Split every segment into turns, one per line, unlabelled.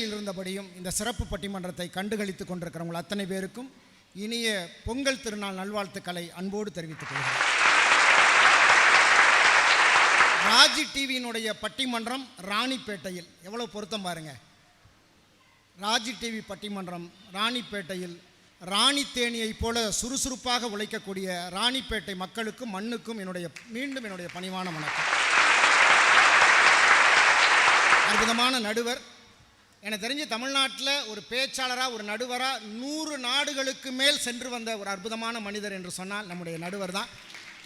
இல்லங்களில் இருந்தபடியும் இந்த சிறப்பு பட்டிமன்றத்தை கண்டுகளித்துக் கொண்டிருக்கிறவங்க அத்தனை பேருக்கும் இனிய பொங்கல் திருநாள் நல்வாழ்த்துக்களை அன்போடு தெரிவித்துக் கொள்கிறேன். ராஜி டிவியினுடைய பட்டிமன்றம் ராணிப்பேட்டையில். எவ்வளோ பொருத்தம் பாருங்க. ராஜி டிவி பட்டிமன்றம் ராணிப்பேட்டையில் ராணி தேனியைப் போல சுறுசுறுப்பாக உழைக்கக்கூடிய ராணிப்பேட்டை மக்களுக்கும் மண்ணுக்கும் என்னுடைய மீண்டும் என்னுடைய பணிவான வணக்கம். அற்புதமான நடுவர் எனக்கு தெரிஞ்சு தமிழ்நாட்டில் ஒரு பேச்சாளராக ஒரு நடுவராக நூறு நாடுகளுக்கு மேல் சென்று வந்த ஒரு அற்புதமான மனிதர் என்று சொன்னால் நம்முடைய நடுவர் தான்.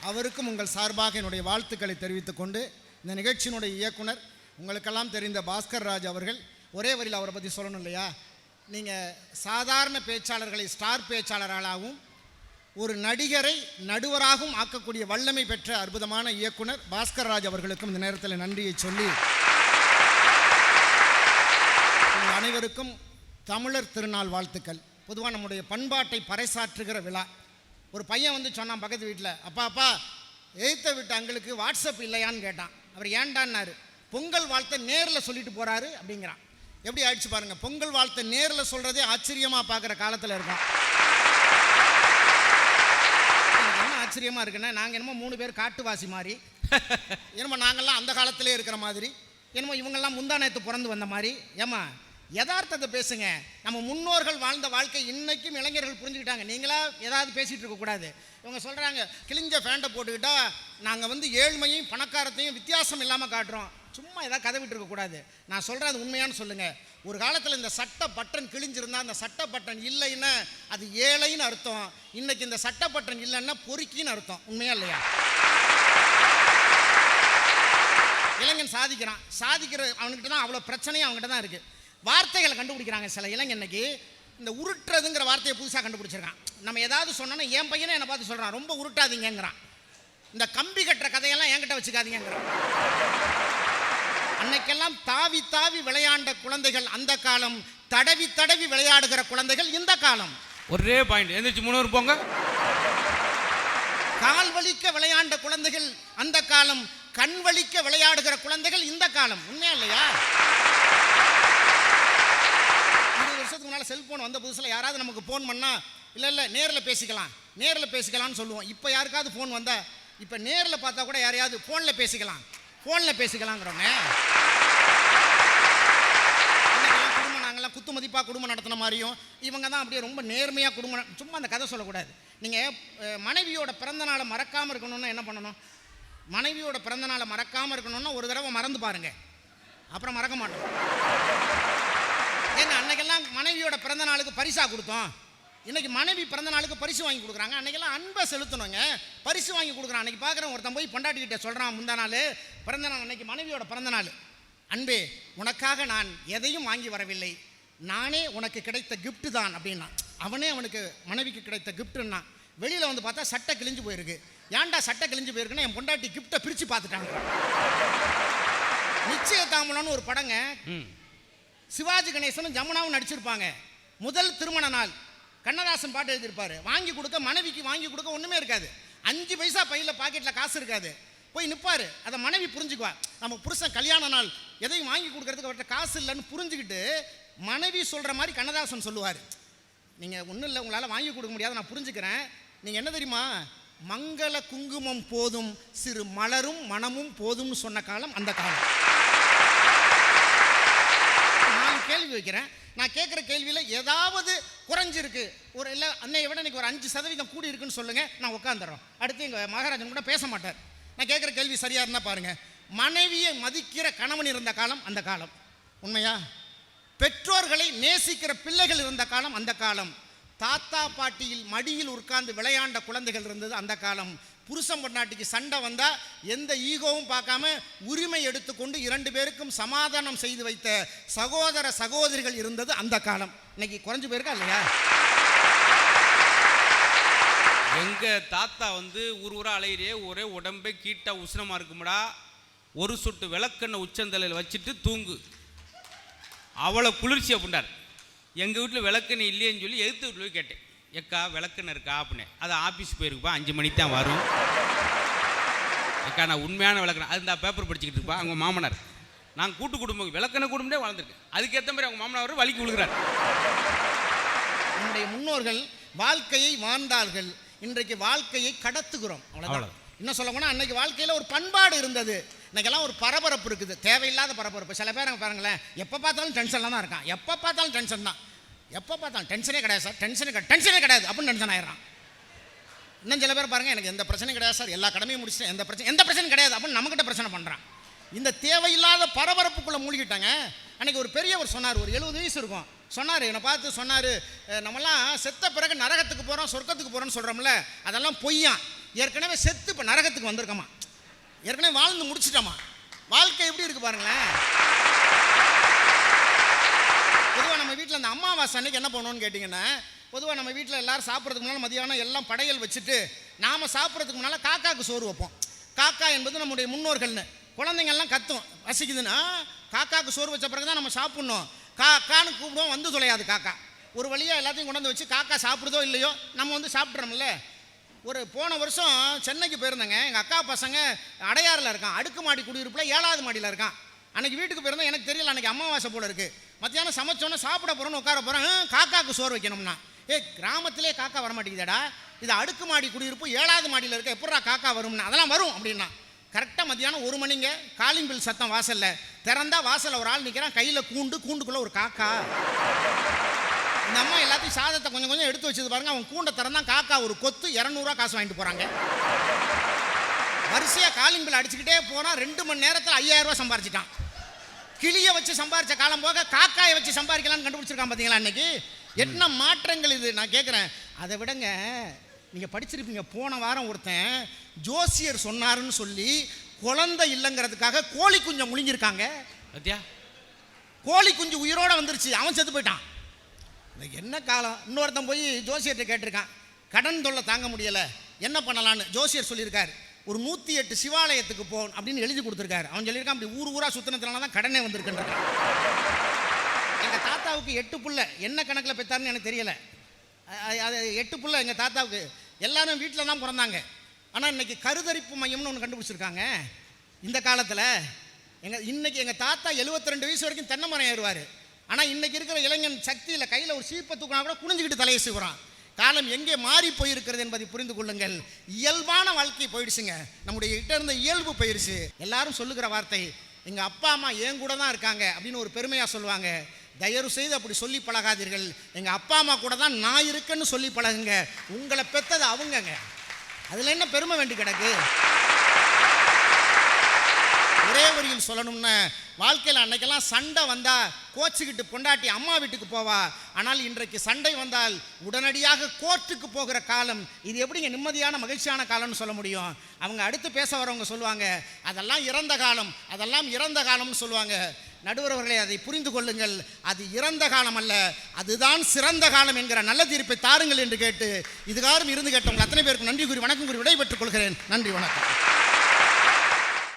அவருக்கும் உங்கள் சார்பாக என்னுடைய வாழ்த்துக்களை தெரிவித்துக்கொண்டு இந்த நிகழ்ச்சியினுடைய இயக்குனர் உங்களுக்கெல்லாம் தெரிந்த பாஸ்கர் ராஜ் அவர்கள் ஒரே வரியில் அவரை பற்றி சொல்லணும் இல்லையா? நீங்கள் சாதாரண பேச்சாளர்களை ஸ்டார் பேச்சாளர்களாகவும் ஒரு நடிகரை நடுவராகவும் ஆக்கக்கூடிய வல்லமை பெற்ற அற்புதமான இயக்குனர் பாஸ்கர் ராஜ் அவர்களுக்கும் இந்த நேரத்தில் நன்றியை சொல்லி உங்கள் அனைவருக்கும் தமிழர் திருநாள் வாழ்த்துக்கள். பொதுவாக நம்முடைய பண்பாட்டை பறைசாற்றுகிற விழா. ஒரு பையன் வந்து சொன்னான் பக்கத்து வீட்டில் அப்பா அப்பா எய்த்த வீட்டு அங்களுக்கு வாட்ஸ்அப் இல்லையான்னு கேட்டான். அவர் ஏண்டான்னாரு. பொங்கல் வாழ்த்தை நேரில் சொல்லிட்டு போறாரு அப்படிங்கிறான். எப்படி ஆயிடுச்சு பாருங்கள் பொங்கல் வாழ்த்தை நேரில் சொல்றதே ஆச்சரியமா பார்க்குற காலத்தில் இருக்கான் என்ன ஆச்சரியமா இருக்குன்னா நாங்கள் என்னமோ மூணு பேர் காட்டுவாசி மாதிரி என்னமோ நாங்கள்லாம் அந்த காலத்திலே இருக்கிற மாதிரி. என்னமோ இவங்கெல்லாம் முந்தா நேத்து பிறந்து வந்த மாதிரி ஏமா யதார்த்தத்தை பேசுங்க. நம்ம முன்னோர்கள் வாழ்ந்த வாழ்க்கை இன்னைக்கும் இளைஞர்கள் புரிஞ்சுக்கிட்டாங்க. நீங்களா ஏதாவது பேசிகிட்டு இருக்கக்கூடாது இவங்க சொல்கிறாங்க கிழிஞ்ச ஃபேண்டை போட்டுக்கிட்டா நாங்கள் வந்து ஏழ்மையும் பணக்காரத்தையும் வித்தியாசம் இல்லாமல் காட்டுறோம். சும்மா ஏதாவது கதை விட்டுருக்கக்கூடாது நான் சொல்கிறேன் அது உண்மையானு சொல்லுங்கள் ஒரு காலத்தில் இந்த சட்ட பட்டன் கிழிஞ்சிருந்தா அந்த சட்ட பட்டன் இல்லைன்னா அது ஏழைன்னு அர்த்தம். இன்னைக்கு இந்த சட்ட பட்டன் இல்லைன்னா பொறுக்கின்னு அர்த்தம். உண்மையா இல்லையா? இளைஞன் சாதிக்கிறான். சாதிக்கிற அவன்கிட்ட தான் அவ்வளோ பிரச்சனையும் அவங்ககிட்ட தான் இருக்குது வார்த்தைகளை கண்டுபிடிக்கிறாங்க சில இளைஞன் இன்னைக்கு. இந்த உருட்டுறதுங்கிற வார்த்தையை புதுசாக கண்டுபிடிச்சிருக்கான். நம்ம ஏதாவது சொன்னோன்னா என் பையனே என்னை பார்த்து சொல்கிறான் ரொம்ப உருட்டாதீங்கங்கிறான். இந்த கம்பி கட்டுற கதையெல்லாம் என்கிட்ட வச்சுக்காதீங்கிறான் அன்னைக்கெல்லாம் தாவி தாவி விளையாண்ட குழந்தைகள் அந்த காலம் தடவி தடவி விளையாடுகிற குழந்தைகள் இந்த காலம்.
ஒரே பாயிண்ட் எந்திரிச்சு முன்னூறு போங்க.
கால் வலிக்க விளையாண்ட குழந்தைகள் அந்த காலம் கண் வலிக்க விளையாடுகிற குழந்தைகள் இந்த காலம். உண்மையா இல்லையா? வந்த புதுசில் யாராவது நமக்கு ஃபோன் பண்ணால் இல்லை இல்லை நேரில் பேசிக்கலாம் நேரில் பேசிக்கலாம்னு சொல்லுவோம். இப்போ யாருக்காவது ஃபோன் வந்தால் இப்போ நேரில் பார்த்தா கூட யாரையாவது ஃபோனில் பேசிக்கலாம். ஃபோனில் பேசிக்கலாங்கிறோங்க இன்னைக்கெல்லாம் குடும்பம் குத்து மதிப்பாக குடும்பம் நடத்தின மாதிரியும் இவங்க தான் அப்படியே ரொம்ப நேர்மையாக குடும்பம் சும்மா அந்த கதை சொல்லக்கூடாது. நீங்கள் மனைவியோட பிறந்த நாளை மறக்காமல் இருக்கணும்னா என்ன பண்ணணும்? மனைவியோட பிறந்த நாளை மறக்காமல் இருக்கணும்னா ஒரு தடவை மறந்து பாருங்க. அப்புறம் மறக்க மாட்டோம். ஏங்க அன்னைக்கெல்லாம் மனைவியோட பிறந்த நாளுக்கு பரிசா கொடுத்தோம். இன்னைக்கு மனைவி பிறந்த நாளுக்கு பரிசு வாங்கி கொடுக்குறாங்க. அன்னைக்கெல்லாம் அன்பை செலுத்தணுங்க. பரிசு வாங்கி கொடுக்குறான். அன்னைக்கு பார்க்குறேன் ஒருத்தன் போய் பொண்டாட்டிக்கிட்ட சொல்கிறான் முந்தா நாள் பிறந்த நாள் அன்னைக்கு மனைவியோட பிறந்த நாள். அன்பே உனக்காக நான் எதையும் வாங்கி வரவில்லை. நானே உனக்கு கிடைத்த கிஃப்ட் தான் அப்படின்னா. அவனே அவனுக்கு மனைவிக்கு கிடைத்த கிஃப்ட்டுன்னா வெளியில் வந்து பார்த்தா சட்டை கிழிஞ்சு போயிருக்கு. ஏன்டா சட்டை கிழிஞ்சு போயிருக்குன்னா என் பொண்டாட்டி கிஃப்ட்டை பிரித்து பார்த்துட்டாங்க. நிச்சயதாமலம்னு ஒரு படங்க.
ம்.
சிவாஜி கணேசனும் ஜமுனாவும் நடிச்சிருப்பாங்க. முதல் திருமண நாள். கண்ணதாசன் பாட்டு எழுதியிருப்பாரு. வாங்கி கொடுக்க மனைவிக்கு வாங்கி கொடுக்க ஒன்றுமே இருக்காது. அஞ்சு பைசா பையில் பாக்கெட்டில் காசு இருக்காது. போய் நிற்பாரு அதை மனைவி புரிஞ்சுக்குவா. நம்ம புருஷன் கல்யாண நாள். எதையும் வாங்கி கொடுக்கறதுக்கு அவர்கிட்ட காசு இல்லைன்னு புரிஞ்சுக்கிட்டு மனைவி சொல்கிற மாதிரி கண்ணதாசன் சொல்லுவார். நீங்கள் ஒன்றும் இல்லை. உங்களால் வாங்கி கொடுக்க முடியாது. நான் புரிஞ்சுக்கிறேன். நீங்கள் என்ன தெரியுமா? மங்கள குங்குமம் போதும் சிறு மலரும் மனமும் போதும்னு சொன்ன காலம் அந்த காலம். ஆய்வு கேள்வி வைக்கிறேன். நான் கேட்குற கேள்வியில் ஏதாவது குறைஞ்சிருக்கு. ஒரு இல்லை அன்னையை விட இன்றைக்கி ஒரு அஞ்சு சதவீதம் கூடி இருக்குன்னு சொல்லுங்கள் நான் உட்காந்துறோம் அடுத்து எங்கள் மகாராஜன் கூட பேச மாட்டார். நான் கேட்குற கேள்வி சரியாக இருந்தால் பாருங்கள் மனைவியை மதிக்கிற கணவன் இருந்த காலம் அந்த காலம். உண்மையா? பெற்றோர்களை நேசிக்கிற பிள்ளைகள் இருந்த காலம் அந்த காலம். தாத்தா பாட்டியில் மடியில் உட்கார்ந்து விளையாண்ட குழந்தைகள் இருந்தது அந்த காலம். புருஷன் பொண்டாட்டிக்கு சண்டை வந்தால் எந்த ஈகோவும் பார்க்காம உரிமை எடுத்துக்கொண்டு இரண்டு பேருக்கும் சமாதானம் செய்து வைத்த சகோதர சகோதரிகள் இருந்தது அந்த காலம். இன்னைக்கு குறைஞ்சு போயிருக்கா இல்லையா?
எங்கள் தாத்தா வந்து ஊர் ஊரா அலையிறே ஒரே உடம்பே கீட்டா உஷ்ணமா இருக்கும்டா. ஒரு சொட்டு விளக்கெண்ணை உச்சந்தலையில் வச்சுட்டு தூங்கு. அவ்வளோ குளிர்ச்சி அப்படின்றார் எங்கள் வீட்டில் விளக்கெண்ணெய் இல்லையேன்னு சொல்லி எதிர்த்து வீட்டில் போய் கேட்டேன். எக்கா விளக்கெண்ணெய் இருக்கா அப்படின்னு. அது ஆஃபீஸ் போயிருக்குப்பா அஞ்சு மணிக்கு தான் வரும். எக்கா நான் உண்மையான விளக்கெண்ணெய் அது இந்த பேப்பர் படிச்சுக்கிட்டு இருப்பா அவங்க மாமனார். நான் கூட்டு குடும்பம் விளக்கண குடும்பமே வாழ்ந்திருக்கேன் அதுக்கேற்ற மாதிரி அவங்க மாமனார் வலிக்கு விழுகிறார்.
நம்முடைய முன்னோர்கள் வாழ்க்கையை வாழ்ந்தார்கள். இன்றைக்கு வாழ்க்கையை கடத்துகிறோம். அவ்வளவுதான். இன்னும் சொல்ல போனால் அன்னைக்கு வாழ்க்கையில் ஒரு பண்பாடு இருந்தது. இன்னைக்கெல்லாம் ஒரு பரபரப்பு இருக்குது. தேவையில்லாத பரபரப்பு. சில பேர் அங்க பாருங்களேன் எப்போ பார்த்தாலும் டென்ஷனில் தான் இருக்கான். எப்போ பார்த்தாலும் டென்ஷன் தான். எப்போ பார்த்தாலும் டென்ஷனே கிடையாது சார். டென்ஷனே கிடையாது டென்ஷனே கிடையாது அப்படின்னு டென்ஷன் ஆயிடுறான் இன்னும் சில பேர் பாருங்க எனக்கு எந்த பிரச்சனையும் கிடையாது சார். எல்லா கடமையும் முடிச்சுட்டு எந்த பிரச்சனை எந்த பிரச்சனையும் கிடையாது அப்படின்னு நம்மகிட்ட பிரச்சனை பண்ணுறான் இந்த தேவையில்லாத பரபரப்புக்குள்ளே மூழ்கிட்டாங்க. அன்னைக்கு ஒரு பெரியவர் சொன்னார் ஒரு எழுபது வயசு இருக்கும். சொன்னார் என்னை பார்த்து சொன்னார் நம்மலாம் செத்த பிறகு நரகத்துக்கு போகிறோம் சொர்க்கத்துக்கு போகிறோம்னு சொல்கிறோம்ல அதெல்லாம் பொய்யான் ஏற்கனவே செத்து இப்போ நரகத்துக்கு வந்திருக்கோமா? ஏற்கனவே வாழ்ந்து முடிச்சிட்டோமா? வாழ்க்கை எப்படி இருக்குது பாருங்களேன் பொதுவாக நம்ம வீட்டில் அந்த அமாவாசை அன்னைக்கு என்ன பண்ணணும்னு கேட்டிங்கன்னா பொதுவாக நம்ம வீட்டில் எல்லாரும் சாப்பிட்றதுக்கு முன்னால் மதியானம் எல்லாம் படையல் வச்சுட்டு நாம் சாப்பிட்றதுக்கு முன்னால் காக்காவுக்கு சோறு வைப்போம். காக்கா என்பது நம்முடைய முன்னோர்கள்னு. குழந்தைங்கள்லாம் கத்தும். வசிக்குதுன்னா காக்காவுக்கு சோறு வச்ச பிறகு தான் நம்ம சாப்பிட்ணும். காக்கான்னு கூப்பிடுவோம் வந்து தொலையாது காக்கா. ஒரு வழியாக எல்லாத்தையும் கொண்டு வந்து வச்சு காக்கா சாப்பிடுதோ இல்லையோ நம்ம வந்து சாப்பிட்றோம்ல. ஒரு போன வருஷம் சென்னைக்கு போயிருந்தேங்க. எங்கள் அக்கா பசங்க அடையாறில் இருக்கான். அடுக்கு மாடி குடியிருப்பில் ஏழாவது மாடியில் இருக்கான். அன்றைக்கி வீட்டுக்கு போயிருந்தேன் எனக்கு தெரியல அன்றைக்கி அமாவாசை போல இருக்கு. மத்தியானம் சமைச்சோன்னே சாப்பிட போகிறோன்னு உட்கார போகிறேன் காக்காக்கு சோறு வைக்கணும்னா. ஏ கிராமத்திலே காக்கா வர இது இது அடுக்குமாடி குடியிருப்பு ஏழாவது மாடியில் இருக்க எப்படா காக்கா வரும்னா அதெல்லாம் வரும் அப்படின்னா. கரெக்டாக மத்தியானம் ஒரு மணிங்க காலிங் பில் சத்தம் வாசலில். திறந்தா வாசலில் ஒரு ஆள் நிற்கிறான் கையில் கூண்டு கூண்டுக்குள்ளே ஒரு காக்கா. இந்த அம்மா எல்லாத்தையும் சாதத்தை கொஞ்சம் கொஞ்சம் எடுத்து வச்சது பாருங்க அவன் கூண்டை திறந்தான் காக்கா ஒரு கொத்து இரநூறுவா காசு வாங்கிட்டு போகிறாங்க வரிசையாக காலிங் பில் அடிச்சுக்கிட்டே போனால் ரெண்டு மணி நேரத்தில் ஐயாயிரம் ரூபா சம்பாரிச்சிட்டான். கிளியை வச்சு சம்பாரிச்ச காலம் போக காக்காயை வச்சு சம்பாதிக்கலாம்னு கண்டுபிடிச்சிருக்கான் பார்த்தீங்களா அன்னைக்கு? என்ன மாற்றங்கள் இது? நான் கேட்குறேன் அதை விடங்க. நீங்கள் படிச்சிருப்பீங்க. போன வாரம் ஒருத்தன் ஜோசியர் சொன்னாருன்னு சொல்லி குழந்தை இல்லைங்கிறதுக்காக கோழி குஞ்சை முழுங்கியிருக்காங்க.
சத்யா
கோழி குஞ்சு உயிரோட வந்துருச்சு. அவன் செத்து போயிட்டான். என்ன காலம்? இன்னொருத்தன் போய் ஜோசியர்கிட்ட கேட்டிருக்கான். கடன் தொல்லை தாங்க முடியலை. என்ன பண்ணலான்னு ஜோசியர் சொல்லியிருக்காரு. ஒரு நூற்றி எட்டு சிவாலயத்துக்கு போ அப்படின்னு எழுதி கொடுத்துருக்காரு. அவன் சொல்லியிருக்கான் அப்படி ஊர் ஊராக சுத்தினதுனால தான் கடனே வந்திருக்குன்றான் எங்கள் தாத்தாவுக்கு எட்டு புள்ள. என்ன கணக்கில் பெற்றாருன்னு எனக்கு தெரியலை. அது எட்டு புள்ள எங்கள் தாத்தாவுக்கு. எல்லாரும் வீட்டில் தான் பிறந்தாங்க. ஆனால் இன்னைக்கு கருதரிப்பு மையம்னு ஒன்று கண்டுபிடிச்சிருக்காங்க. இந்த காலத்தில் எங்கள் இன்னைக்கு எங்கள் தாத்தா 72 வயசு வரைக்கும் தென்னை மரம் ஏறுவார். ஆனால் இன்னைக்கு இருக்கிற இளைஞன் சக்தியில் கையில் ஒரு சீப்பை தூக்கினா கூட குனிஞ்சுக்கிட்டு தலையை சீவுறான். காலம் எங்கே மாறி போயிருக்கிறது என்பதை புரிந்து கொள்ளுங்கள். இயல்பான வாழ்க்கை போயிடுச்சுங்க. நம்முடைய கிட்ட இருந்த இயல்பு போயிடுச்சு எல்லாரும் சொல்லுகிற வார்த்தை எங்கள் அப்பா அம்மா என் கூட தான் இருக்காங்க? அப்படின்னு ஒரு பெருமையாக சொல்லுவாங்க. தயவு செய்து அப்படி சொல்லி பழகாதீர்கள். எங்கள் அப்பா அம்மா கூட தான் நான் இருக்கேன்னு சொல்லி பழகுங்க. உங்களை பெற்றது அவங்கங்க. அதில் என்ன பெருமை வேண்டி கிடக்கு? வரியில் சொல்லணும்னா வாழ்க்கையில் அன்னைக்கெல்லாம் சண்டை வந்தால் கோச்சிக்கிட்டு பொண்டாட்டி அம்மா வீட்டுக்கு போவா. ஆனால் இன்றைக்கு சண்டை வந்தால் உடனடியாக கோர்ட்டுக்கு போகிற காலம். இது எப்படிங்க நிம்மதியான மகிழ்ச்சியான காலம்னு சொல்ல முடியும்? அவங்க அடுத்து பேச வரவங்க சொல்லுவாங்க அதெல்லாம் இறந்த காலம் அதெல்லாம் இறந்த காலம்னு சொல்லுவாங்க. நடுவரவர்களை அதை புரிந்து கொள்ளுங்கள். அது இறந்த காலம் அல்ல அதுதான் சிறந்த காலம் என்கிற நல்ல தீர்ப்பை தாருங்கள் என்று கேட்டு இதுகாரும் இருந்து கேட்டவங்க அத்தனை பேருக்கு நன்றி கூறி வணக்கம் கூறி விடைபெற்றுக் கொள்கிறேன். நன்றி வணக்கம்.